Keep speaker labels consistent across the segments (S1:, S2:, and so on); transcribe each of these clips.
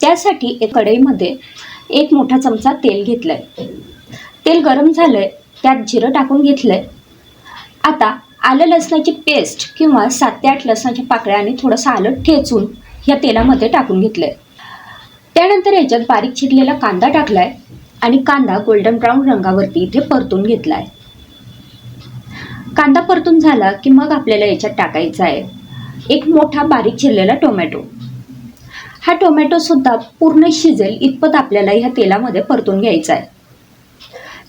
S1: त्यासाठी एक कढईमध्ये एक मोठा चमचा तेल घेतलं आहे तेल गरम झालं आहे त्यात जिरं टाकून घेतलं आहे आता आलं लसणाची पेस्ट किंवा सात ते आठ लसणाच्या पाकळ्या आणि थोडंसं आलं ठेचून या तेलामध्ये टाकून घेतलं आहे त्यानंतर याच्यात बारीक चिरलेला कांदा टाकलाय आणि कांदा गोल्डन ब्राऊन रंगावरती इथे परतून घेतला आहे कांदा परतून झाला की मग आपल्याला याच्यात टाकायचा आहे. एक मोठा बारीक चिरलेला टोमॅटो. हा टोमॅटो सुद्धा पूर्ण शिजेल इतपत आपल्याला ह्या तेलामध्ये परतून घ्यायचा आहे.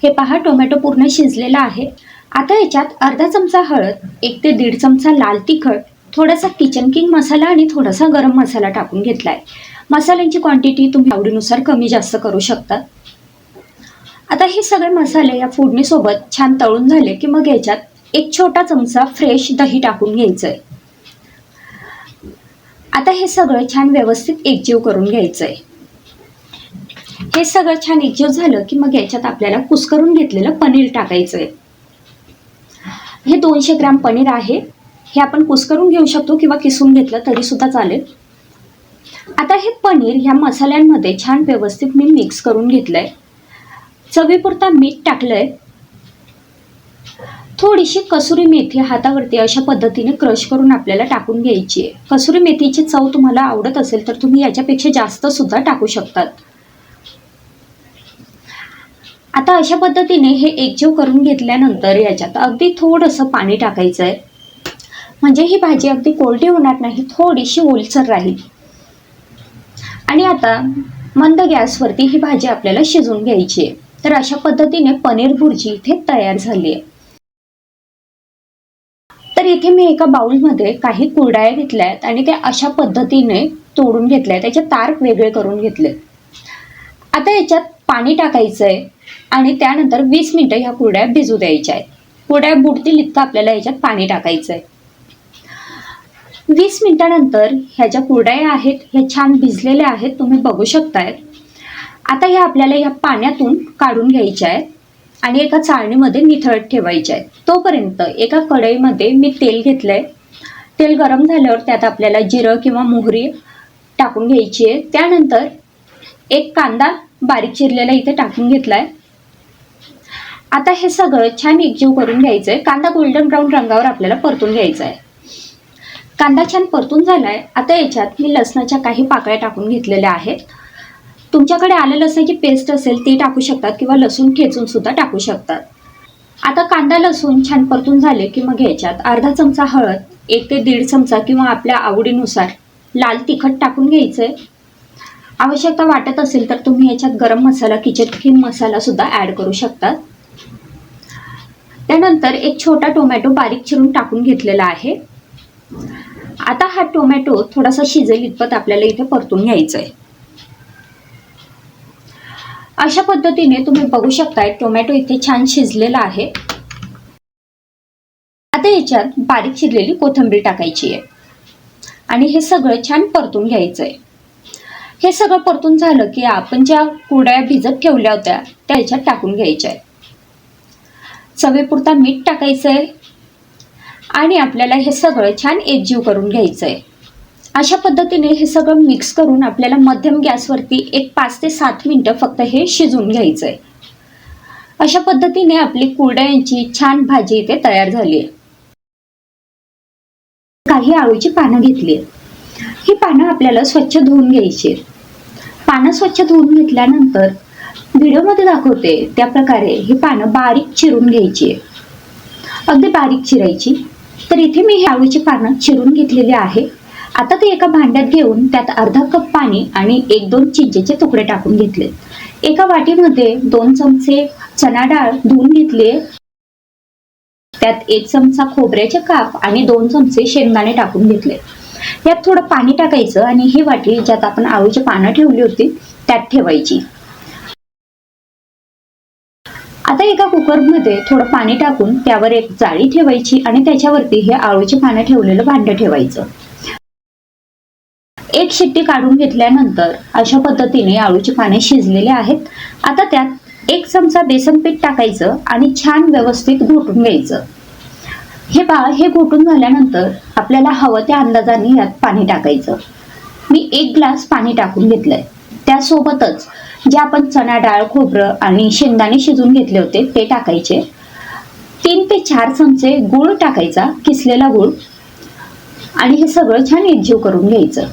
S1: हे पहा टोमॅटो पूर्ण शिजलेला आहे. आता याच्यात अर्धा चमचा हळद एक ते दीड चमचा लाल तिखट थोडासा किचन किंग मसाला आणि थोडासा गरम मसाला टाकून घेतलाय. मसाल्यांची क्वांटिटी तुम्ही आवडीनुसार कमी जास्त करू शकता. आता हे सगळे मसाले या फोडणीसोबत छान तळून झाले की मग याच्यात एक छोटा चमचा फ्रेश दही टाकून घ्यायचं आहे आता हे सगळं छान व्यवस्थित एकजीव करून घ्यायचं आहे हे सगळं छान एकजीव झालं की मग याच्यात आपल्याला कुस्करून घेतलेलं पनीर टाकायचं आहे हे दोनशे ग्राम पनीर आहे. हे आपण कुस्करून घेऊ शकतो किंवा किसून घेतलं तरी सुद्धा चालेल. आता हे पनीर ह्या मसाल्यांमध्ये छान व्यवस्थित मी मिक्स करून घेतलंय. चवीपुरता मीठ टाकलंय. थोडीशी कसुरी मेथी हातावरती अशा पद्धतीने क्रश करून आपल्याला टाकून घ्यायची आहे. कसुरी मेथीची चव तुम्हाला आवडत असेल तर तुम्ही याच्यापेक्षा जास्त सुद्धा टाकू शकतात. आता अशा पद्धतीने हे एकजीव करून घेतल्यानंतर याच्यात अगदी थोडंसं पाणी टाकायचं आहे. म्हणजे ही भाजी अगदी कोरडी होणार नाही थोडीशी ओलसर राहील. आणि आता मंद गॅसवरती ही भाजी आपल्याला शिजवून घ्यायची आहे. तर अशा पद्धतीने पनीर भुर्जी इथे तयार झाली आहे. तर इथे मी एका बाउलमध्ये काही कुरडाया घेतल्या आहेत आणि त्या अशा पद्धतीने तोडून घेतल्या आहेत त्याचे तार वेगळे करून घेतले आता याच्यात पाणी टाकायचं आहे आणि त्यानंतर वीस मिनटं ह्या कुरड्या भिजू द्यायच्या आहेत. कुरड्या बुडतील इतकं आपल्याला याच्यात पाणी टाकायचं आहे वीस मिनिटानंतर ह्या ज्या कुरड्या आहेत ह्या छान भिजलेल्या आहेत तुम्ही बघू शकताय. आता ह्या आपल्याला ह्या पाण्यातून काढून घ्यायच्या आहेत. आणि एका चाळणीमध्ये निथळत ठेवायच्या आहेत. तोपर्यंत एका कढईमध्ये मी तेल घेतलंय. तेल गरम झाल्यावर त्यात आपल्याला जिरं किंवा मोहरी टाकून घ्यायची आहे. त्यानंतर एक कांदा बारीक चिरलेला इथे टाकून घेतलाय. आता हे सगळं छान एकजीव करून घ्यायचंय. कांदा गोल्डन ब्राऊन रंगावर आपल्याला परतून घ्यायचा आहे कांदा छान परतून झालाय. आता याच्यात मी लसणाच्या काही पाकळ्या टाकून घेतलेल्या आहेत. तुमच्याकडे आलं लसणाची पेस्ट असेल ती टाकू शकतात किंवा लसूण ठेचून सुद्धा टाकू शकतात. आता कांदा लसूण छान परतून झाले की मग घ्यायच्यात. अर्धा चमचा हळद एक ते दीड चमचा किंवा आपल्या आवडीनुसार लाल तिखट टाकून घ्यायचंय. आवश्यकता वाटत असेल तर तुम्ही याच्यात गरम मसाला किचन किंग मसाला सुद्धा ॲड करू शकतात. त्यानंतर एक छोटा टोमॅटो बारीक चिरून टाकून घेतलेला आहे. आता हा टोमॅटो थोडासा शिजेल इतपत आपल्याला इथे परतून घ्यायचा आहे अशा पद्धतीने तुम्ही बघू शकताय टोमॅटो इथे छान शिजलेला आहे. आता याच्यात बारीक चिरलेली कोथिंबीर टाकायची आहे. आणि हे सगळं छान परतून घ्यायचं आहे हे सगळं परतून झालं की आपण ज्या कुरड्या भिजत ठेवल्या होत्या त्या याच्यात टाकून घ्यायच्या आहे चवेपुरता मीठ टाकायचं आहे आणि आपल्याला हे सगळं छान एकजीव करून घ्यायचं आहे अशा पद्धतीने हे सगळं मिक्स करून आपल्याला मध्यम गॅसवरती एक पाच ते सात मिनटं फक्त हे शिजवून घ्यायचं आहे अशा पद्धतीने आपली कुरड्यांची छान भाजी इथे तयार झाली आहे. काही आळूची पानं घेतली आहेत. ही पानं आपल्याला स्वच्छ धुवून घ्यायची पानं स्वच्छ धुवून घेतल्यानंतर व्हिडिओमध्ये दाखवते त्या प्रकारे ही पानं बारीक चिरून घ्यायची आहे अगदी बारीक चिरायची. तर इथे मी ही आळूची पानं चिरून घेतलेली आहे. आता ते एका भांड्यात घेऊन त्यात अर्धा कप पाणी आणि एक दोन चिंचेचे तुकडे टाकून घेतले. एका वाटीमध्ये दोन चमचे चना डाळ धुवून घेतले. त्यात एक चमचा खोबऱ्याचे काप आणि दोन चमचे शेंगदाणे टाकून घेतले. यात थोडं पाणी टाकायचं आणि ही वाटी ज्यात आपण आळूची पानं ठेवली होती त्यात ठेवायची. आता एका कुकरमध्ये थोडं पाणी टाकून त्यावर एक जाळी ठेवायची आणि त्याच्यावरती हे आळूची पानं ठेवलेलं भांडं ठेवायचं. एक शिट्टी काढून घेतल्यानंतर अशा पद्धतीने आळूची पाने शिजलेले आहेत. आता त्यात एक चमचा बेसन पीठ टाकायचं आणि छान व्यवस्थित घोटून घ्यायचं. हे पा हे घोटून झाल्यानंतर आपल्याला हवं त्या अंदाजाने यात पाणी टाकायचं. मी एक ग्लास पाणी टाकून घेतलंय. त्यासोबतच जे आपण चणा डाळ खोबरं आणि शेंगदाणे शिजून घेतले होते ते टाकायचे. तीन ते चार चमचे गूळ टाकायचा किसलेला गूळ. आणि हे सगळं छान एकजीव करून घ्यायचं.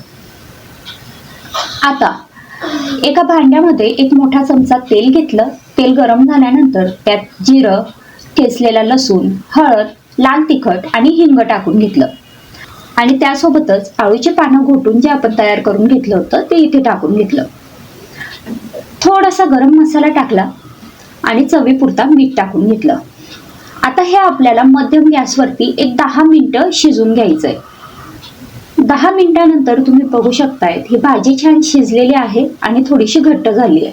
S1: आता एका भांड्यामध्ये एक मोठा चमचा तेल घेतलं. तेल गरम झाल्यानंतर त्यात जिरं ठेचलेला लसूण हळद लाल तिखट आणि हिंग टाकून घेतलं. आणि त्यासोबतच आळूची पानं घोटून जे आपण तयार करून घेतलं होतं ते इथे टाकून घेतलं. थोडासा गरम मसाला टाकला आणि चवीपुरता मीठ टाकून घेतलं. आता हे आपल्याला मध्यम गॅसवरती एक दहा मिनिटं शिजून घ्यायचंय. दहा मिनिटानंतर तुम्ही बघू शकतायत ही भाजी छान शिजलेली आहे आणि थोडीशी घट्ट झाली आहे.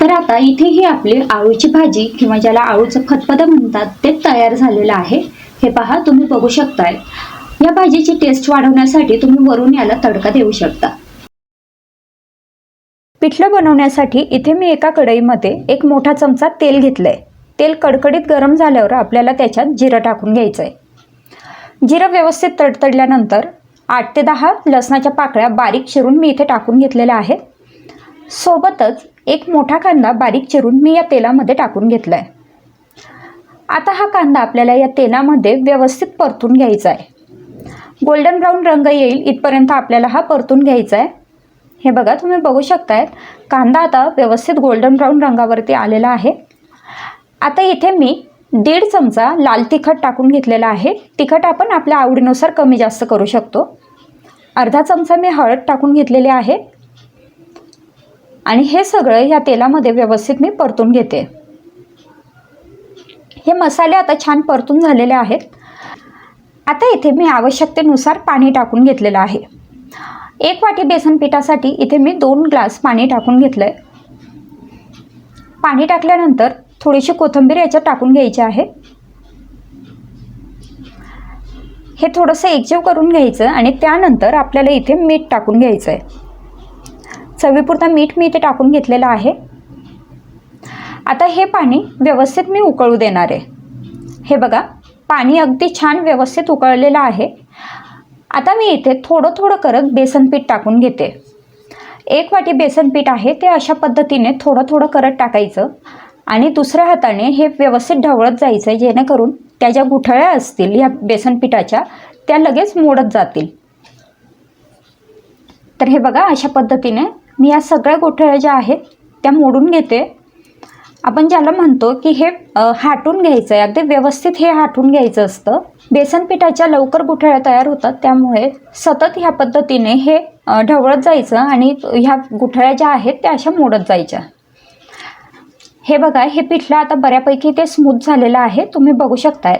S1: तर आता इथे ही आपली आळूची भाजी किंवा ज्याला आळूचं फतफद म्हणतात ते तयार झालेलं आहे. हे पहा तुम्ही बघू शकताय. या भाजीची टेस्ट वाढवण्यासाठी तुम्ही वरून याला तडका देऊ शकता. पिठलं बनवण्यासाठी इथे मी एका कढईमध्ये एक मोठा चमचा तेल घेतलंय. तेल कडकडीत गरम झाल्यावर आपल्याला त्याच्यात जिरं टाकून घ्यायचं आहे जिरं व्यवस्थित तडतडल्यानंतर आठ ते दहा लसणाच्या पाकळ्या बारीक चिरून मी इथे टाकून घेतलेल्या आहेत. सोबतच एक मोठा कांदा बारीक चिरून मी या तेलामध्ये टाकून घेतला आहे आता हा कांदा आपल्याला या तेलामध्ये व्यवस्थित परतून घ्यायचा आहे. गोल्डन ब्राऊन रंग येईल इथपर्यंत आपल्याला हा परतून घ्यायचा आहे. हे बघा तुम्ही बघू शकतायत. कांदा आता व्यवस्थित गोल्डन ब्राऊन रंगावरती आलेला आहे. आता इथे मी दीड चमचा लाल तिखट टाकून घेतलेला आहे. तिखट आपण आपल्या आवडीनुसार कमी जास्त करू शकतो. अर्धा चमचा मी हळद टाकून घेतलेली आहे. आणि हे सगळं या तेलामध्ये व्यवस्थित मी परतून घेते. हे मसाले आता छान परतून झालेले आहेत. आता इथे मी आवश्यकतेनुसार पाणी टाकून घेतलेलं आहे. एक वाटी बेसन पिठासाठी इथे मी दोन ग्लास पाणी टाकून घेतलं आहे पाणी टाकल्यानंतर थोडीशी कोथिंबीर याच्यात टाकून घ्यायची आहे. हे थोडंसं एकजीव करून घ्यायचं आणि त्यानंतर आपल्याला इथे मीठ टाकून घ्यायचं आहे चवीपुरता मीठ मी इथे टाकून घेतलेलं आहे. आता हे पाणी व्यवस्थित मी उकळू देणार आहे. हे बघा पाणी अगदी छान व्यवस्थित उकळलेलं आहे. आता मी इथे थोडं थोडं करत बेसन पीठ टाकून घेते. एक वाटी बेसन पीठ आहे ते अशा पद्धतीने थोडं थोडं करत टाकायचं. आणि दुसऱ्या हाताने हे व्यवस्थित ढवळत जायचं आहे जेणेकरून त्या ज्या गुठळ्या असतील ह्या बेसन पिठाच्या त्या लगेच मोडत जातील. तर हे बघा अशा पद्धतीने मी या सगळ्या गोठळ्या ज्या आहेत त्या मोडून घेते. आपण ज्याला म्हणतो की हे हाटून घ्यायचं आहे अगदी व्यवस्थित हे हाटून घ्यायचं असतं. बेसन पिठाच्या लवकर गुठळ्या तयार होतात त्यामुळे सतत ह्या पद्धतीने हे ढवळत जायचं आणि ह्या गुठळ्या ज्या आहेत त्या अशा मोडत जायच्या. हे बघा हे पिठलं आता बऱ्यापैकी ते स्मूथ झालेलं आहे. तुम्ही बघू शकताय.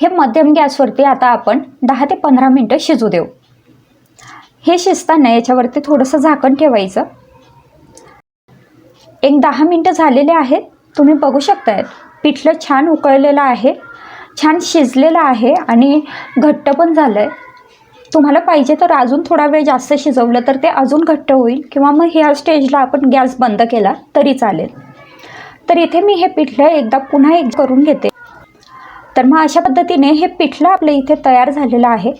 S1: हे मध्यम गॅसवरती आता आपण दहा ते पंधरा मिनटं शिजू देऊ. हे शिजताना याच्यावरती थोडंसं झाकण ठेवायचं. एक दहा मिनटं झालेले आहेत. तुम्ही बघू शकताय पिठलं छान उकळलेलं आहे छान शिजलेलं आहे आणि घट्ट पण झालं आहे तुम्हाला पाहिजे तर अजून थोडा वेळ जास्त शिजवलं तर ते अजून घट्ट होईल किंवा मग ह्या स्टेजला आपण गॅस बंद केला तरी चालेल. तर इथे मी हे पिठलं एकदा पुन्हा एक करून घेते. तर मग अशा पद्धतीने हे पिठलं आपलं इथे तयार झालेलं आहे.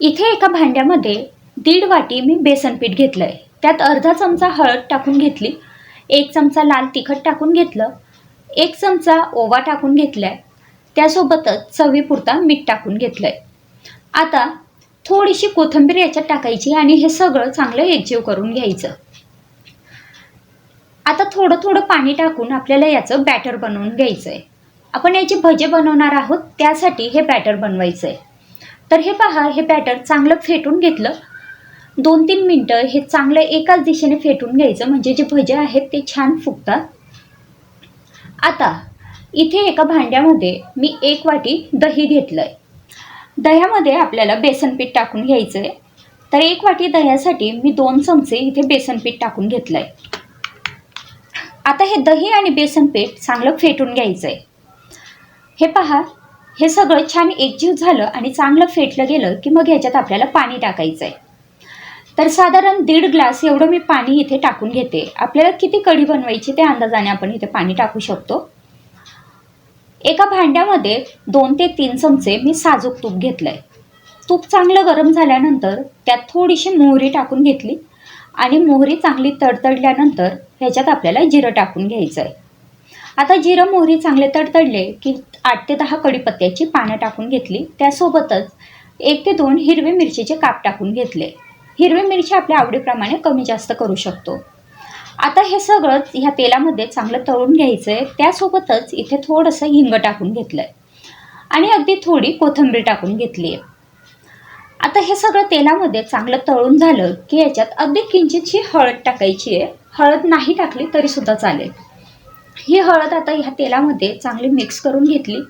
S1: इथे एका भांड्यामध्ये दीड वाटी मी बेसन पीठ घेतलं आहे त्यात अर्धा चमचा हळद टाकून घेतली. एक चमचा लाल तिखट टाकून घेतलं. एक चमचा ओवा टाकून घेतलाय. त्यासोबतच चवीपुरता मीठ टाकून घेतलंय. आता थोडीशी कोथिंबीर याच्यात टाकायची आणि हे सगळं चांगलं एकजीव करून घ्यायचं. आता थोडं थोडं पाणी टाकून आपल्याला याचं बॅटर बनवून घ्यायचं आहे आपण याचे भजे बनवणार आहोत त्यासाठी हे बॅटर बनवायचं आहे तर हे पहा हे बॅटर चांगलं फेटून घेतलं. दोन तीन मिनटं हे चांगलं एकाच दिशेने फेटून घ्यायचं म्हणजे जे भजे आहेत ते छान फुगतात. आता इथे एका भांड्यामध्ये मी एक वाटी दही घेतलं आहे दह्यामध्ये आपल्याला बेसनपीठ टाकून घ्यायचं आहे तर एक वाटी दह्यासाठी मी दोन चमचे इथे बेसनपीठ टाकून घेतलं आहे आता हे दही आणि बेसन पीठ चांगलं फेटून घ्यायचं आहे हे पहा हे सगळं छान एकजीव झालं आणि चांगलं फेटलं गेलं की मग ह्याच्यात आपल्याला पाणी टाकायचं आहे तर साधारण दीड ग्लास एवढं मी पाणी इथे टाकून घेते. आपल्याला किती कढी बनवायची त्या अंदाजाने आपण इथे पाणी टाकू शकतो. एका भांड्यामध्ये दोन ते तीन चमचे मी साजूक तूप घेतलं आहे तूप चांगलं गरम झाल्यानंतर त्यात थोडीशी मोहरी टाकून घेतली आणि मोहरी चांगली तडतडल्यानंतर ह्याच्यात आपल्याला जिरं टाकून घ्यायचं आहे आता जिरं मोहरी चांगले तडतडले की आठ ते दहा कढीपत्त्याची पानं टाकून घेतली. त्यासोबतच एक ते दोन हिरवे मिरचीचे काप टाकून घेतले. हिरवी मिरची आपल्या आवडीप्रमाणे कमी जास्त करू शकतो. आता हे सगळंच ह्या तेलामध्ये चांगलं तळून घ्यायचं आहे त्यासोबतच इथे थोडंसं हिंग टाकून घेतलं आहे आणि अगदी थोडी कोथिंबीर टाकून घेतली आहे आता हे सगळं तेलामध्ये चांगलं तळून झालं की याच्यात अगदी किंचितशी हळद टाकायची आहे हळद नाही टाकली तरीसुद्धा चालेल. ही हळद आता ह्या तेलामध्ये चांगली मिक्स करून घेतली.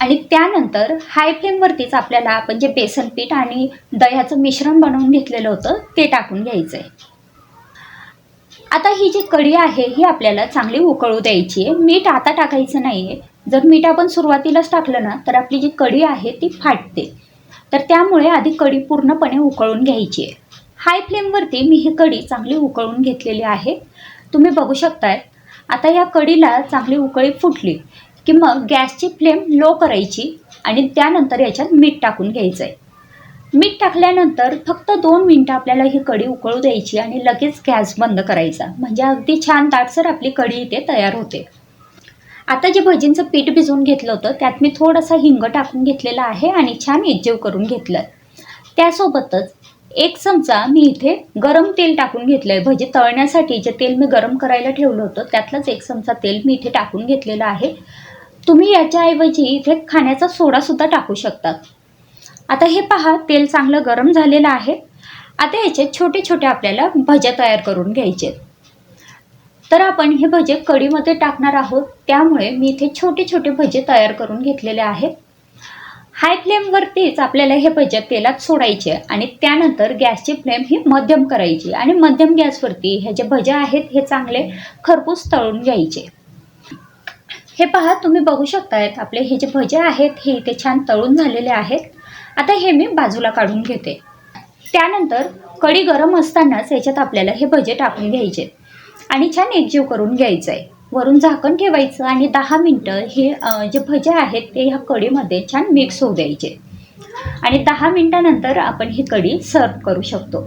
S1: आणि त्यानंतर हाय फ्लेमवरतीच आपल्याला आपण जे बेसन पीठ आणि दह्याचं मिश्रण बनवून घेतलेलं होतं ते टाकून घ्यायचं आहे आता ही जी कढी आहे ही आपल्याला चांगली उकळू द्यायची आहे. मीठ आता टाकायचं नाही आहे जर मीठ आपण सुरुवातीलाच टाकलं ना तर आपली जी कढी आहे ती फाटते. तर त्यामुळे आधी कढी पूर्णपणे उकळून घ्यायची आहे. हाय फ्लेमवरती मी ही कढी चांगली उकळून घेतलेली आहे. तुम्ही बघू शकताय. आता या कढीला चांगली उकळी फुटली की मग गॅसची फ्लेम लो करायची आणि त्यानंतर याच्यात मीठ टाकून घ्यायचं आहे मीठ टाकल्यानंतर फक्त दोन मिनटं आपल्याला ही कढी उकळू द्यायची आणि लगेच गॅस बंद करायचा. म्हणजे अगदी छान दाटसर आपली कढी इथे तयार होते. आता जे भजींचं पीठ भिजवून घेतलं होतं त्यात मी थोडासा हिंग टाकून घेतलेला आहे आणि छान एकजीव करून घेतलं. त्यासोबतच एक चमचा मी इथे गरम तेल टाकून घेतलं आहे भजी तळण्यासाठी जे तेल मी गरम करायला ठेवलं होतं त्यातलंच एक चमचा तेल मी इथे टाकून घेतलेलं आहे. तुम्ही याच्याऐवजी इथे खाण्याचा सोडासुद्धा टाकू शकतात. आता हे पहा तेल चांगलं गरम झालेलं आहे. आता याचे छोटे छोटे आपल्याला भज्या तयार करून घ्यायचे. तर आपण हे भजे कढीमध्ये टाकणार आहोत. त्यामुळे मी इथे छोटे छोटे भजे तयार करून घेतलेले आहेत. हाय फ्लेमवरतीच आपल्याला हे भजे तेलात सोडायचे आणि त्यानंतर गॅसची फ्लेम ही मध्यम करायची आणि मध्यम गॅसवरती हे जे भजे आहेत हे चांगले खरपूस तळून घ्यायचे हे पहा तुम्ही बघू शकतायत आपले हे जे भजे आहेत हे इथे छान तळून झालेले आहेत. आता हे मी बाजूला काढून घेते. त्यानंतर कढी गरम असतानाच याच्यात आपल्याला हे भजे टाकून घ्यायचे. आणि छान एकजीव करून घ्यायचं आहे. वरून झाकण ठेवायचं आणि दहा मिनटं हे जे भजे आहेत ते ह्या कढीमध्ये छान मिक्स होऊ द्यायचे. आणि दहा मिनटानंतर आपण ही कढी सर्व करू शकतो.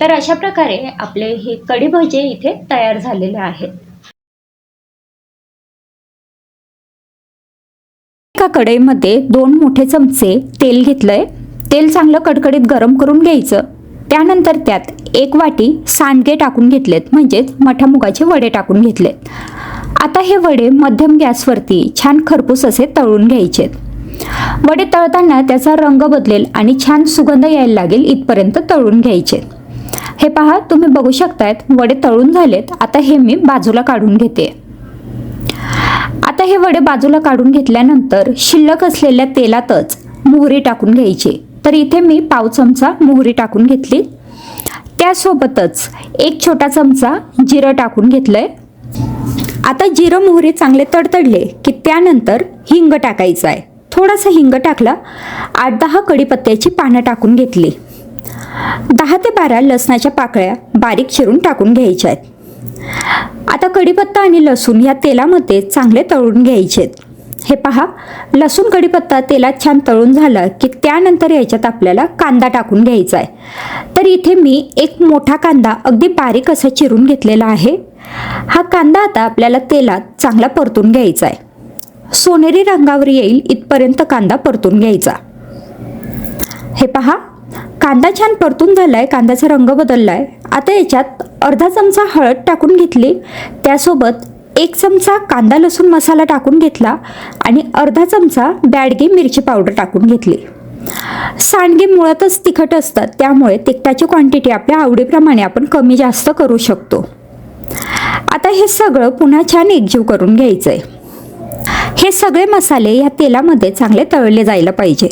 S1: तर अशा प्रकारे आपले हे कढी भजे इथे तयार झालेले आहेत. एका कढईमध्ये दोन मोठे चमचे तेल घेतलंय. तेल चांगलं कडकडीत गरम करून घ्यायचं. त्यानंतर त्यात एक वाटी सांडगे टाकून घेतलेत म्हणजेच मठा मुगाचे वडे टाकून घेतलेत. आता हे वडे मध्यम गॅसवरती छान खरपूस असे तळून घ्यायचे वडे तळताना त्याचा रंग बदलेल आणि छान सुगंध यायला लागेल इथपर्यंत तळून घ्यायचे हे पहा तुम्ही बघू शकतायत वडे तळून झालेत. आता हे मी बाजूला काढून घेते. आता हे वडे बाजूला काढून घेतल्यानंतर शिल्लक असलेल्या तेलातच मोहरी टाकून घ्यायची. तर इथे मी पाव चमचा मोहरी टाकून घेतली. त्यासोबतच एक छोटा चमचा जिरं टाकून घेतलंय. आता जिरं मोहरी चांगले तडतडले की त्यानंतर हिंग टाकायचं आहे थोडासा हिंग टाकला आठ दहा कडीपत्त्याची पानं टाकून घेतली. दहा ते बारा लसणाच्या पाकळ्या बारीक चिरून टाकून घ्यायच्या आहेत आता कढीपत्ता आणि लसूण या तेलामध्ये चांगले तळून घ्यायचे आहेत हे पहा लसूण कढीपत्ता तेलात छान तळून झालं की त्यानंतर याच्यात आपल्याला कांदा टाकून घ्यायचा आहे. तर इथे मी एक मोठा कांदा अगदी बारीक असा चिरून घेतलेला आहे. हा कांदा आता आपल्याला तेलात चांगला परतून घ्यायचा आहे. सोनेरी रंगावर येईल इथपर्यंत कांदा परतून घ्यायचा. हे पहा कांदा छान परतून झालाय कांद्याचा रंग बदललाय. आता याच्यात अर्धा चमचा हळद टाकून घेतली. त्यासोबत एक चमचा कांदा लसूण मसाला टाकून घेतला आणि अर्धा चमचा बॅडगी मिरची पावडर टाकून घेतली. सांडगे मुळातच तिखट असतात त्यामुळे तिखटाची क्वांटिटी आपल्या आवडीप्रमाणे आपण कमी जास्त करू शकतो. आता हे सगळं पुन्हा छान एकजीव करून घ्यायचं आहे हे सगळे मसाले या तेलामध्ये चांगले तळले जायला पाहिजे.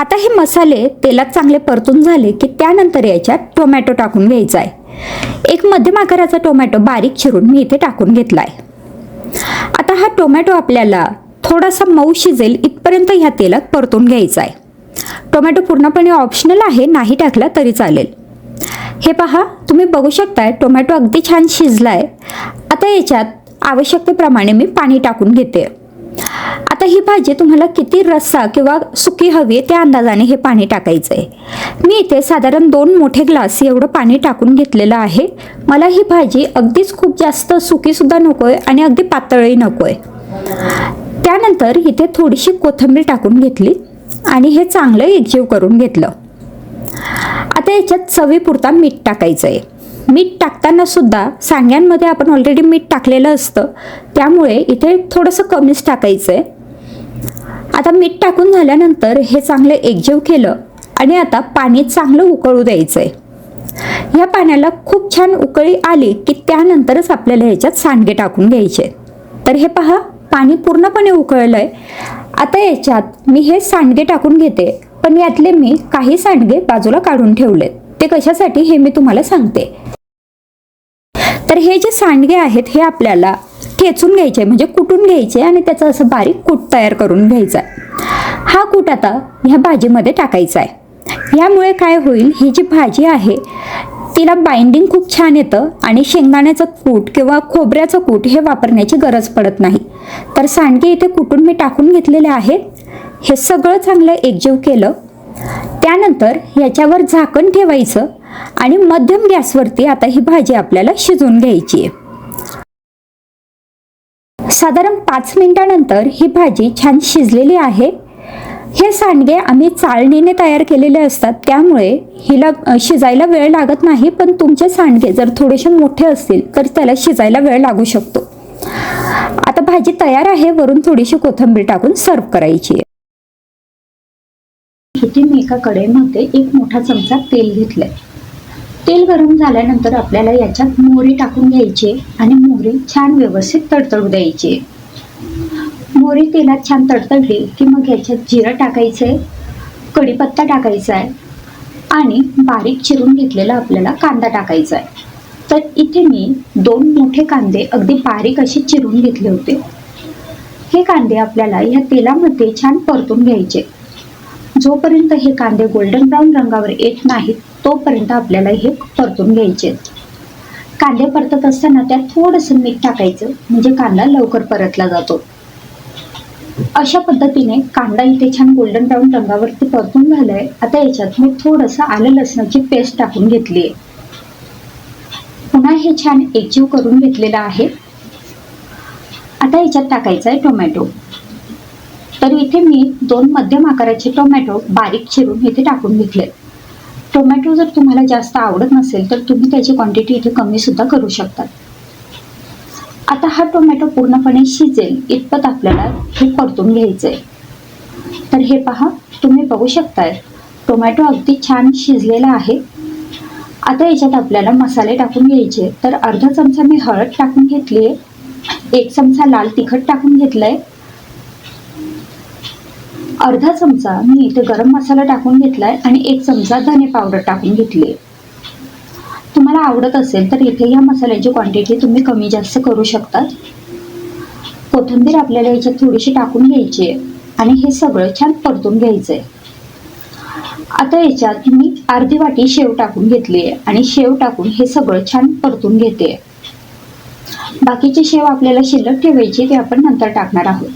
S1: आता हे मसाले तेलात चांगले परतून झाले की त्यानंतर याच्यात टोमॅटो टाकून घ्यायचा आहे एक मध्यम आकाराचा टोमॅटो बारीक चिरून मी इथे टाकून घेतला आहे आता हा टोमॅटो आपल्याला थोडासा मऊ शिजेल इथपर्यंत ह्या तेलात परतून घ्यायचा आहे टोमॅटो पूर्णपणे ऑप्शनल आहे नाही टाकला तरी चालेल. हे पहा तुम्ही बघू शकताय टोमॅटो अगदी छान शिजला आहे आता याच्यात आवश्यकतेप्रमाणे मी पाणी टाकून घेते. आता
S2: ही भाजी तुम्हाला किती रस्सा किंवा सुकी हवी आहे त्या अंदाजाने हे पाणी टाकायचं आहे मी इथे साधारण दोन मोठे ग्लास एवढं पाणी टाकून घेतलेलं आहे. मला ही भाजी अगदीच खूप जास्त सुकीसुद्धा नको आहे आणि अगदी पातळही नको आहे त्यानंतर इथे थोडीशी कोथिंबीर टाकून घेतली आणि हे चांगलं एकजीव करून घेतलं. आता याच्यात चवीपुरता मीठ टाकायचं आहे मीठ टाकताना सुद्धा सांग्यांमध्ये आपण ऑलरेडी मीठ टाकलेलं असतं. त्यामुळे इथे थोडंसं कमीच टाकायचं आहे आता मीठ टाकून झाल्यानंतर हे चांगलं एकजीव केलं आणि आता पाणी चांगलं उकळू द्यायचं आहे ह्या पाण्याला खूप छान उकळी आली की त्यानंतरच आपल्याला ह्याच्यात सांडगे टाकून घ्यायचे. तर हे पहा पाणी पूर्णपणे उकळलं आहे आता याच्यात मी हे सांडगे टाकून घेते पण यातले मी काही सांडगे बाजूला काढून ठेवलेत. ते कशासाठी हे मी तुम्हाला सांगते. तर हे जे सांडगे आहेत हे आपल्याला ठेचून घ्यायचे म्हणजे कुटून घ्यायचे आणि त्याचं असं बारीक कूट तयार करून घ्यायचा. आहे हा कूट आता ह्या भाजीमध्ये टाकायचा आहे. यामुळे काय होईल ही जी भाजी आहे तिला बाइंडिंग खूप छान येतं आणि शेंगदाण्याचं कूट किंवा खोबऱ्याचं कूट हे वापरण्याची गरज पडत नाही. तर सांडगे इथे कुटून मी टाकून घेतलेले आहेत. हे सगळं चांगलं एकजीव केलं. त्यानंतर याच्यावर झाकण ठेवायचं. आणि मध्यम गॅसवरती आता ही भाजी आपल्याला शिजवून घ्यायची आहे. साधारण पाच मिनिटानंतर ही भाजी छान शिजलेली आहे. हे सांडगे आम्ही चाळणीने तयार केलेले असतात त्यामुळे हिला शिजायला वेळ लागत नाही पण तुमचे सांडगे जर थोडेसे मोठे असतील तर त्याला शिजायला वेळ लागू शकतो. आता भाजी तयार आहे वरून थोडीशी कोथिंबीर टाकून सर्व करायची आहे.
S1: इथे मी एका कढईमध्ये एक मोठा चमचा तेल घेतलंय. तेल गरम झाल्यानंतर आपल्याला याच्यात मोहरी टाकून घ्यायची आणि मोहरी छान व्यवस्थित तडतडू द्यायची. मोहरी तेलात छान तडतडली की मग याच्यात जिरं टाकायचं आहे कढीपत्ता टाकायचा आहे आणि बारीक चिरून घेतलेला आपल्याला कांदा टाकायचा आहे. तर इथे मी दोन मोठे कांदे अगदी बारीक असे चिरून घेतले होते. हे कांदे आपल्याला या तेलामध्ये छान परतून घ्यायचे. जोपर्यंत हे कांदे गोल्डन ब्राऊन रंगावर येत नाहीत तोपर्यंत आपल्याला हे परतून घ्यायचे. कांदे परतत असताना त्यात थोडंसं मीठ टाकायचं म्हणजे कांदा लवकर परतला जातो. अशा पद्धतीने कांदा इथे छान गोल्डन ब्राऊन रंगावरती परतून झालाय. आता याच्यात मी थोडंसं आलं लसणाची पेस्ट टाकून घेतली आहे पुन्हा हे छान एकजीव करून घेतलेलं आहे. आता याच्यात टाकायचा आहे टोमॅटो. तर इथे मी दोन मध्यम आकाराचे टोमॅटो बारीक चिरून इथे टाकून घेतले टोमॅटो जर तुम्हाला जास्त आवडत नसेल तर तुम्ही त्याची क्वांटिटी इथे कमी सुद्धा करू शकता. आता हा टोमॅटो पूर्णपणे शिजेल इतपत आपल्याला हे परतून घ्यायचंय. तर हे पहा तुम्ही बघू शकताय टोमॅटो अगदी छान शिजलेला आहे. आता याच्यात आपल्याला मसाले टाकून घ्यायचे. तर अर्धा चमचा मी हळद टाकून घेतली आहे एक चमचा लाल तिखट टाकून घेतलाय. अर्धा चमचा मी इथे गरम मसाला टाकून घेतलाय आणि एक चमचा धने पावडर टाकून घेतली. तुम्हाला आवडत असेल तर इथे या मसाल्याची क्वांटिटी तुम्ही कमी जास्त करू शकता. कोथिंबीर आपल्याला याच्यात थोडीशी टाकून घ्यायची आहे आणि हे सगळं छान परतून घ्यायचंय. आता याच्यात मी अर्धी वाटी शेव टाकून घेतली आहे आणि शेव टाकून हे सगळं छान परतून घेते. बाकीची शेव आपल्याला शिल्लक ठेवायची ते आपण नंतर टाकणार आहोत.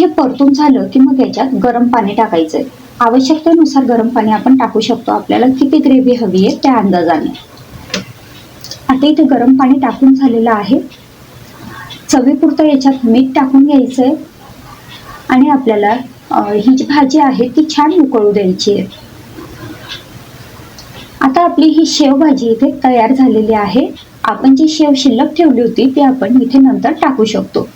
S1: हे परतून झालं की मग याच्यात गरम पाणी टाकायचंय. आवश्यकतेनुसार गरम पाणी आपण टाकू शकतो. आपल्याला किती ग्रेव्ही हवी आहे त्या अंदाजाने. आता इथे गरम पाणी टाकून झालेलं आहे. चवीपुरतं याच्यात मीठ टाकून घ्यायचंय. आणि आपल्याला ही जी भाजी आहे ती छान उकळू द्यायची आहे. आता आपली ही शेव भाजी इथे तयार झालेली आहे. आपण जी शेव शिल्लक ठेवली होती ती आपण इथे नंतर टाकू शकतो.